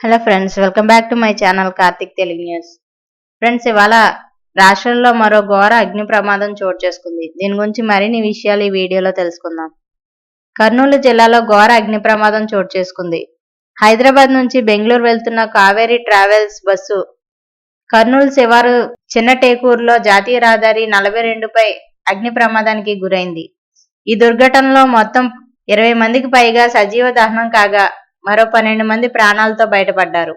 Hello friends welcome back to my channel Karthik Telugu news. Friends ఇవాళ రాష్ట్రంలో మరో ఘోర అగ్ని ప్రమాదం చోటు చేసుకుంది. దీని గురించి మరిన్ని విషయాలు ఈ వీడియోలో తెలుసుకుందాం. కర్నూలు జిల్లాలో ఘోర అగ్ని ప్రమాదం చోటు చేసుకుంది. హైదరాబాద్ నుంచి బెంగళూరు వెళ్తున్న కావేరీ ట్రావెల్స్ బస్సు కర్నూలు శివారు చిన్న టేకూరులో జాతీయ రహదారి నలభై రెండుపై అగ్ని ప్రమాదానికి గురైంది. ఈ దుర్ఘటనలో మొత్తం ఇరవై మందికి పైగా సజీవ దహనం కాగా మరో పన్నెండు మంది ప్రాణాలతో బయటపడ్డారు.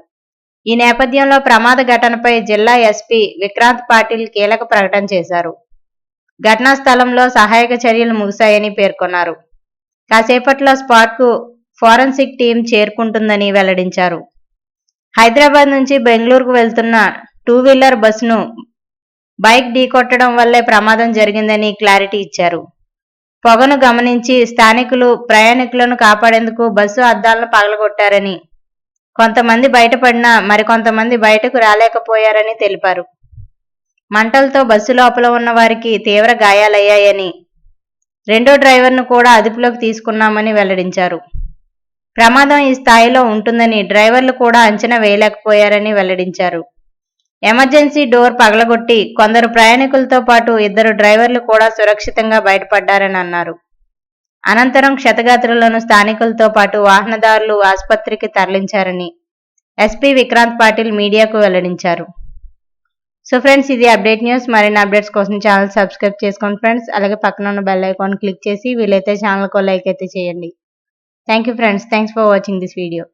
ఈ నేపథ్యంలో ప్రమాద ఘటనపై జిల్లా ఎస్పీ విక్రాంత్ పాటిల్ కీలక ప్రకటన చేశారు. ఘటనా స్థలంలో సహాయక చర్యలు ముగిశాయని పేర్కొన్నారు. కాసేపట్లో స్పాట్కు ఫోరెన్సిక్ టీం చేరుకుంటుందని వెల్లడించారు. హైదరాబాద్ నుంచి బెంగళూరుకు వెళ్తున్న టూ వీలర్ బస్సును బైక్ ఢీకొట్టడం వల్లే ప్రమాదం జరిగిందని క్లారిటీ ఇచ్చారు. పొగను గమనించి స్థానికులు ప్రయాణికులను కాపాడేందుకు బస్సు అద్దాలను పగలగొట్టారని. కొంతమంది బయటపడినా మరికొంతమంది బయటకు రాలేకపోయారని తెలిపారు. మంటలతో బస్సు లోపల ఉన్న వారికి తీవ్ర గాయాలయ్యాయని రెండో డ్రైవర్ను కూడా అదుపులోకి తీసుకున్నామని వెల్లడించారు. ప్రమాదం ఈ స్థాయిలో ఉంటుందని డ్రైవర్లు కూడా అంచనా వేయలేకపోయారని వెల్లడించారు. ఎమర్జెన్సీ డోర్ పగలగొట్టి కొందరు ప్రయాణికులతో పాటు ఇద్దరు డ్రైవర్లు కూడా సురక్షితంగా బయటపడ్డారని అన్నారు. అనంతరం క్షతగాత్రులను స్థానికులతో పాటు వాహనదారులు ఆసుపత్రికి తరలించారని ఎస్పీ విక్రాంత్ పాటిల్ మీడియాకు వెల్లడించారు. సో ఫ్రెండ్స్ ఇది అప్డేట్ న్యూస్. మరిన్ని అప్డేట్స్ కోసం ఛానల్ సబ్స్క్రైబ్ చేసుకోండి ఫ్రెండ్స్. అలాగే పక్కన ఉన్న బెల్ ఐకాన్ క్లిక్ చేసి వీలైతే ఛానల్కు లైక్ అయితే చేయండి. Thank you friends. Thanks for watching this video.